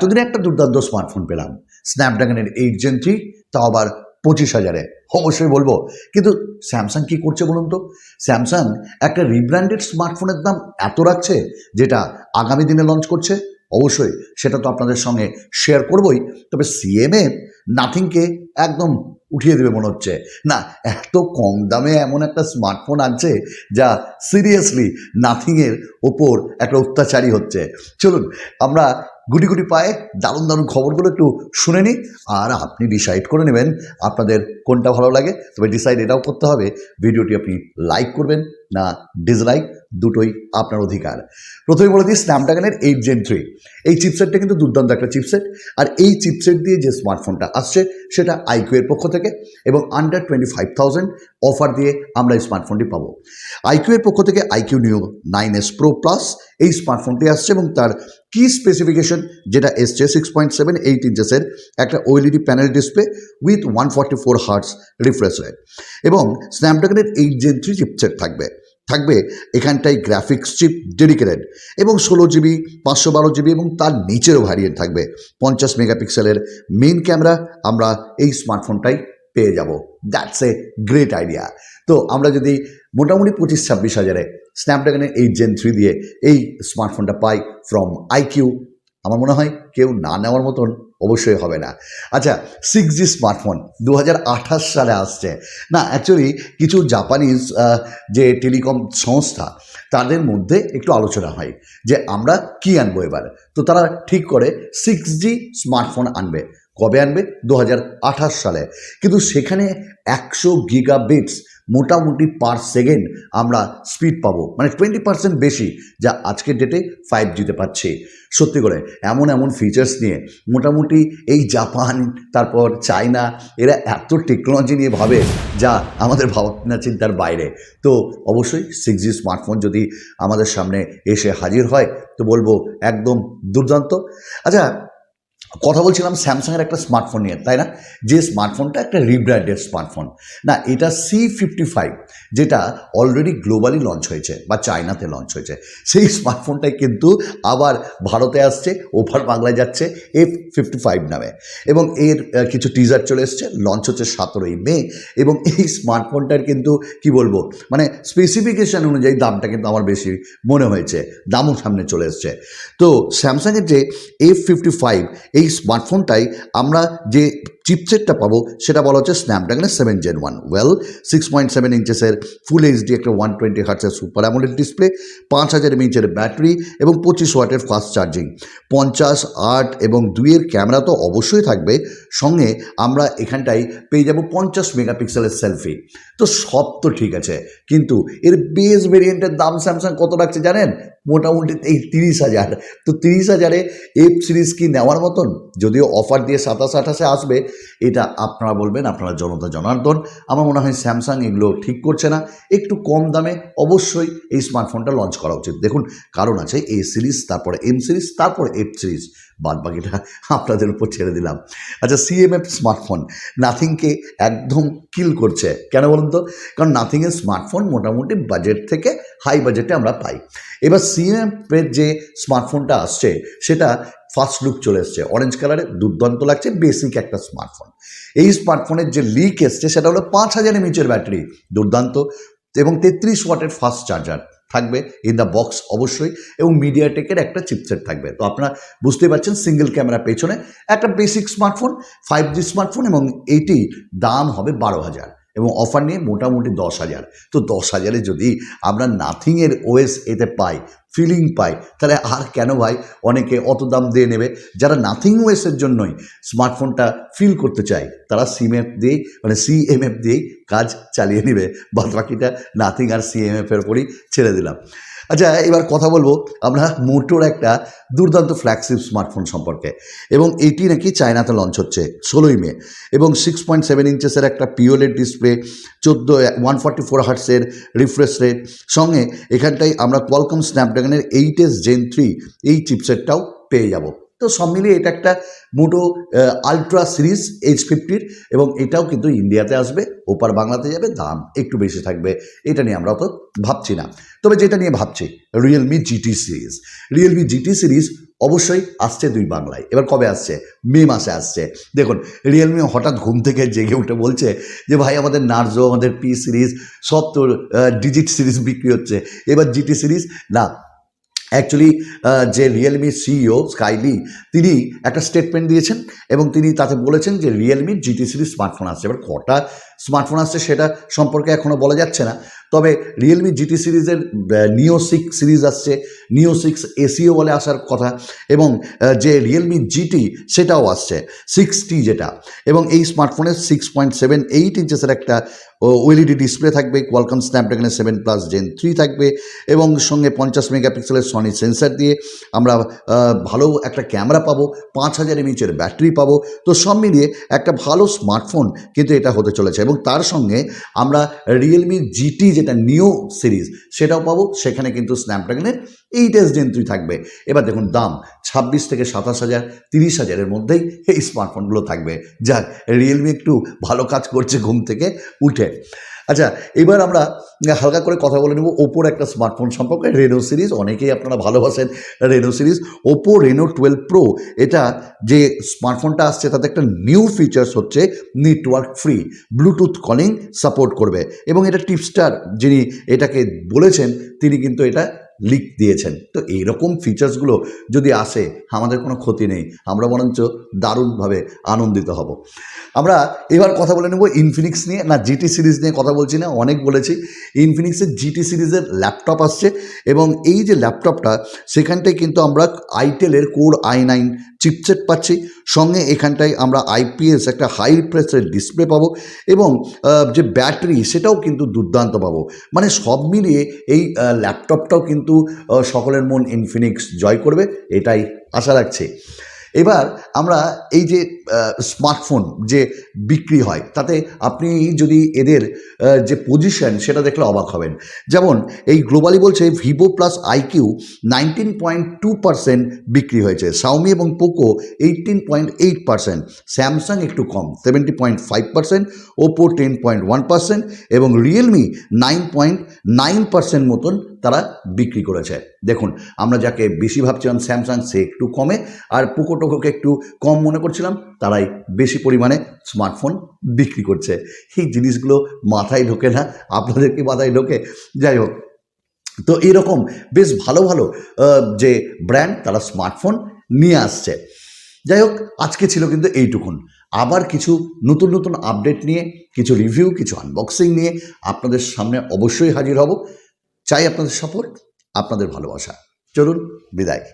এতদিনে একটা দুর্দান্ত স্মার্টফোন পেলাম। স্ন্যাপড্রাগনের এইট জেন থ্রি তাও আবার পঁচিশ হাজারে। অবশ্যই বলব। কিন্তু স্যামসাং কি করছে বলুন তো? স্যামসাং একটা রিব্র্যান্ডেড স্মার্টফোনের দাম এত রাখছে, যেটা আগামী দিনে লঞ্চ করছে? অবশ্যই, সেটা তো আপনাদের সঙ্গে শেয়ার করবই। তবে সিএমএ নাথিংকে একদম উঠিয়ে দেবে মনে হচ্ছে। না, এত কম দামে এমন একটা স্মার্টফোন আছে যা সিরিয়াসলি নাথিংয়ের ওপর একটা অত্যাচারী হচ্ছে। চলুন, আমরা গুটি গুটি পায়ে দারুণ দারুণ খবরগুলো একটু শুনে নিই আর আপনি ডিসাইড করে নেবেন আপনাদের কোনটা ভালো লাগে। তবে ডিসাইড এটাও করতে হবে, ভিডিওটি আপনি লাইক করবেন না ডিসলাইক দুটোই আপনার অধিকার। প্রথমে বলে দিই স্ন্যাপড্রাগনের এইট জেন থ্রি এই চিপসেটটা কিন্তু দুর্দান্ত একটা চিপসেট আর এই চিপসেট দিয়ে যে স্মার্টফোনটা আসছে সেটা আইকিউ এর পক্ষ থেকে এবং under twenty five thousand offer দিয়ে আমরা এই স্মার্টফোনটি পাবো। আইকিউ এর পক্ষ থেকে iQOO Neo nine S pro plus এই স্মার্টফোনটি আসছে এবং তার কি স্পেসিফিকেশন যেটা এসছে সিক্স পয়েন্ট সেভেন এইট ইঞ্চেসের একটা OLED panel display with one forty four hertz refresh rate এবং স্ন্যাপড্রাগনের এইট জেন থ্রি চিপসেট থাকবে। থাকবে এখানটায় গ্রাফিক্স চিপ ডেডিকেটেড এবং ষোলো জিবি পাঁচশো বারো জিবি এবং তার নিচেরও ভ্যারিয়েন্ট থাকবে। পঞ্চাশ মেগাপিক্সেলের মেন ক্যামেরা আমরা এই স্মার্টফোনটাই পেয়ে যাব। দ্যাটস এ গ্রেট আইডিয়া তো আমরা যদি মোটামুটি পঁচিশ ছাব্বিশ হাজারে স্ন্যাপড্রাগনের এইট জেন থ্রি দিয়ে এই স্মার্টফোনটা পাই ফ্রম আইকিউ আমার মনে হয় কেউ না নেওয়ার মতন অবশ্যই হবে না। আচ্ছা সিক্স জি স্মার্টফোন দু হাজার আঠাশ সালে আসছে। না অ্যাকচুয়ালি কিছু জাপানিজ যে টেলিকম সংস্থা, তাদের মধ্যে একটু আলোচনা হয় যে আমরা কি আনব এবার? তো তারা ঠিক করে সিক্স জি স্মার্টফোন আনবে। কবে আনবে? দু হাজার আঠাশ সালে। কিন্তু সেখানে একশো গিগা গিগাবিটস মোটামুটি পার সেকেন্ড আমরা স্পিড পাবো। মানে টোয়েন্টি পার্সেন্ট বেশি যা আজকের ডেটে ফাইভ জিতে পাচ্ছি। সত্যি করে, এমন এমন ফিচার্স নিয়ে মোটামুটি এই জাপান, তারপর চায়না, এরা এত টেকনোলজি নিয়ে ভাবে যা আমাদের ভাবনা চিন্তার বাইরে। তো অবশ্যই সিক্স জি স্মার্টফোন যদি আমাদের সামনে এসে হাজির হয়, তো বলব একদম দুর্দান্ত। আচ্ছা কথা বলছিলাম স্যামসাংয়ের একটা স্মার্টফোন নিয়ে, তাই না? যে স্মার্টফোনটা একটা রিব্র্যান্ডেড স্মার্টফোন না, এটা সি ফিফটি ফাইভ যেটা অলরেডি গ্লোবালি লঞ্চ হয়েছে বা চায়নাতে লঞ্চ হয়েছে। সেই স্মার্টফোনটাই কিন্তু আবার ভারতে আসছে ওভার বাংলায় যাচ্ছে এফ ফিফটি ফাইভ নামে। এবং এর কিছু টিজার চলে এসছে লঞ্চ হচ্ছে সতেরোই মে, এবং এই স্মার্টফোনটার কিন্তু, কি বলব মানে স্পেসিফিকেশন অনুযায়ী দামটা কিন্তু আমার বেশি মনে হয়েছে, দামও সামনে চলে এসছে। তো স্যামসাংয়ের যে এফ ফিফটি ফাইভ এই স্মার্টফোনটাই আমরা যে চিপসেটটা পাবো, সেটা বলা হচ্ছে স্ন্যাপড্রাগনের seven gen one well six point seven ইঞ্চেসের full HD একটা ওয়ান টোয়েন্টি হার্টসের সুপার অ্যামোলেড ডিসপ্লে পাঁচ হাজার ইঞ্চের ব্যাটারি এবং পঁচিশ ওয়াটের ফাস্ট চার্জিং পঞ্চাশ, আট এবং দুইয়ের ক্যামেরা তো অবশ্যই থাকবে, সঙ্গে আমরা এখানটায় পেয়ে যাব পঞ্চাশ মেগাপিক্সেলের সেলফি তো সব তো ঠিক আছে, কিন্তু এর বেস ভেরিয়েন্টের দাম স্যামসাং কত রাখছে জানেন? মোটামুটি এই তিরিশ হাজার। তো তিরিশ হাজারে এফ সিরিজ কি নেওয়ার মতন? যদিও অফার দিয়ে সাতাশ আঠাশে আসবে এটা আপনারা বলবেন, আপনারা জনতা জনার্দন। আমার মনে হয় স্যামসাং এগুলো ঠিক করছে না। একটু কম দামে অবশ্যই এই স্মার্টফোনটা লঞ্চ করা উচিত। দেখুন, কারণ আছে এ সিরিজ তারপরে এম সিরিজ তারপরে এফ সিরিজ বাদ বাকিটা আপনাদের উপর ছেড়ে দিলাম। আচ্ছা সিএমএফ স্মার্টফোন নাথিংকে একদম কিল করছে। কেন বলুন তো? কারণ নাথিংয়ের স্মার্টফোন মোটামুটি বাজেট থেকে হাই বাজেটে আমরা পাই। এবার সিএমএফের যে স্মার্টফোনটা আসছে, সেটা ফার্স্ট লুক চলে এসছে। অরেঞ্জ কালারে দুর্দান্ত লাগছে বেসিক একটা স্মার্টফোন এই স্মার্টফোনের যে লিক এসছে, সেটা হলো পাঁচ হাজার এমএচের ব্যাটারি দুর্দান্ত। এবং তেত্রিশ ওয়াটের ফাস্ট চার্জার থাকবে ইন দ্য বক্স অবশ্যই, এবং মিডিয়াটেকের একটা চিপসেট থাকবে। তো আপনারা বুঝতে পারছেন সিঙ্গেল ক্যামেরা পেছনে একটা basic smartphone five G smartphone এবং এইটি দাম হবে বারো হাজার। এবং অফার নিয়ে মোটামুটি দশ হাজার। তো দশ হাজারে যদি আমরা নাথিংয়ের ওয়েস এতে পাই ফিলিং পাই, তাহলে আর কেন ভাই? অনেকে অত দাম দিয়ে নেবে। যারা নাথিং ওয়েসের জন্যই স্মার্টফোনটা ফিল করতে চায়, তারা সিমএফ দিয়েই মানে সিএমএফ দিয়েই কাজ চালিয়ে নেবে। বাদ বাকিটা নাথিং আর সিএমএফের ওপরই ছেড়ে দিলাম। আচ্ছা এবার কথা বলব আমরা মোটোর একটা দুর্দান্ত ফ্ল্যাগশিপ স্মার্টফোন সম্পর্কে। এবং এটি নাকি চায়নাতে লঞ্চ হচ্ছে ষোলোই মে। এবং সিক্স পয়েন্ট সেভেন ইঞ্চেসের একটা পিওলের ডিসপ্লে চোদ্দ ওয়ান ফর্টি ফোর হার্টসের রিফ্রেশ রেট সঙ্গে এখানটাই আমরা কোয়ালকম স্ন্যাপড্রাগনের এইট এস জেন থ্রি এই চিপসেটটাও পেয়ে যাব। তো সব মিলিয়ে এটা একটা মোটো আলট্রা সিরিজ এইচ ফিফটির এবং এটাও কিন্তু ইন্ডিয়াতে আসবে, ওপার বাংলাতে যাবে, দাম একটু বেশি থাকবে, এটা নিয়ে আমরা তো ভাবছি না। তবে যেটা নিয়ে ভাবছি Realme GT series Realme GT series অবশ্যই আসছে দুই বাংলায়। এবার কবে আসছে? মে মাসে আসছে। দেখুন রিয়েলমি হঠাৎ ঘুম থেকে জেগে উঠে বলছে যে, ভাই, আমাদের নার্জো, আমাদের পি সিরিজ সব তোর ডিজিট সিরিজ বিক্রি হচ্ছে। এবার জিটি সিরিজ না অ্যাকচুয়ালি যে রিয়েলমি সিইও স্কাইলি তিনি একটা স্টেটমেন্ট দিয়েছেন এবং তিনি তাতে বলেছেন যে রিয়েলমি জিটি সিরিজ স্মার্টফোন আসছে। এবার কটা স্মার্টফোন আসছে সেটা সম্পর্কে এখনও বলা যাচ্ছে না। তবে রিয়েলমি জিটি সিরিজের নিও সিক্স সিরিজ আসছে। নিও সিক্স এসিও বলে আসার কথা এবং যে রিয়েলমি জিটি সেটাও আসছে। সিক্স টি যেটা। এবং এই স্মার্টফোনের সিক্স পয়েন্ট সেভেন এইট ইঞ্চেসের একটা ওএলইডি ডিসপ্লে থাকবে কোয়ালকম স্ন্যাপড্রাগনের সেভেন প্লাস জেন থ্রি থাকবে এবং সঙ্গে পঞ্চাশ মেগাপিক্সেলের সনি সেন্সার দিয়ে আমরা ভালো একটা ক্যামেরা পাবো, পাঁচ হাজার এমএইচের ব্যাটারি পাবো। তো সব মিলিয়ে একটা ভালো স্মার্টফোন কিন্তু এটা হতে চলেছে এবং তার সঙ্গে আমরা রিয়েলমি জিটি যেটা নিও সিরিজ সেটাও পাবো, সেখানে কিন্তু স্ন্যাপড্রাগনের এস জেন থ্রি থাকবে। এবার দেখুন দাম, ছাব্বিশ থেকে সাতাশ হাজার, তিরিশ হাজারের মধ্যেই এই স্মার্টফোনগুলো থাকবে। যাক রিয়েলমি একটু ভালো কাজ করছে ঘুম থেকে, উঠে। আচ্ছা এবার আমরা হালকা করে কথা বলে নেব ওপোর একটা স্মার্টফোন সম্পর্কে। রেনো সিরিজ অনেকেই আপনারা ভালোবাসেন Reno series Oppo Reno twelve pro এটা যে স্মার্টফোনটা আসছে, তাতে একটা নিউ ফিচার্স হচ্ছে network free Bluetooth calling support করবে। এবং এটা টিপস্টার যিনি এটাকে বলেছেন, তিনি কিন্তু এটা লিক দিয়েছেন। তো এইরকম ফিচার্সগুলো যদি আসে, আমাদের কোনো ক্ষতি নেই। আমরা বরঞ্চ দারুণভাবে আনন্দিত হব। আমরা এবার কথা বলে নেব ইনফিনিক্স নিয়ে। না জিটি সিরিজ নিয়ে কথা বলছি না, অনেক বলেছি। ইনফিনিক্সের জিটি সিরিজের ল্যাপটপ আসছে এবং এই যে ল্যাপটপটা সেখানটায় কিন্তু আমরা আইটেলের কোর আই নাইন চিপসেট পাচ্ছি। সঙ্গে এখানটায় আমরা আইপিএস একটা হাই প্রেসের ডিসপ্লে পাবো এবং যে ব্যাটারি সেটাও কিন্তু দুর্দান্ত পাবো। মানে সব মিলিয়ে এই ল্যাপটপটাও কিন্তু সকলের মন ইনফিনিক্স জয় করবে, এটাই আশা রাখছি। এবার আমরা এই যে স্মার্টফোন যে বিক্রি হয়, তাতে আপনি যদি এদের যে পজিশন সেটা দেখলে অবাক হবেন। যেমন এই গ্লোবালি বলছে Vivo plus iQOO nineteen point two percent বিক্রি হয়েছে সাউমি এবং Poco eighteen point eight percent Samsung একটু কম seventy point five percent Oppo ten point one percent এবং Realme nine point nine percent মতন তারা বিক্রি করেছে। দেখুন, আমরা যাকে বেশি ভাবছিলাম স্যামসাং সে একটু কমে, আর পোকো টোকোকে একটু কম মনে করছিলাম, তারাই বেশি পরিমাণে স্মার্টফোন বিক্রি করছে। এই জিনিসগুলো মাথায় ঢোকে না আপনাদের কি মাথায় ঢোকে। যাই হোক, তো এরকম বেশ ভালো ভালো যে ব্র্যান্ড তারা স্মার্টফোন নিয়ে আসছে। যাই হোক, আজকে ছিল কিন্তু এইটুকুন। আবার কিছু নতুন নতুন আপডেট নিয়ে, কিছু রিভিউ কিছু আনবক্সিং নিয়ে আপনাদের সামনে অবশ্যই হাজির হব। চাই আপনাদের সাপোর্ট আপনাদের ভালোবাসা। চলুন বিদায়।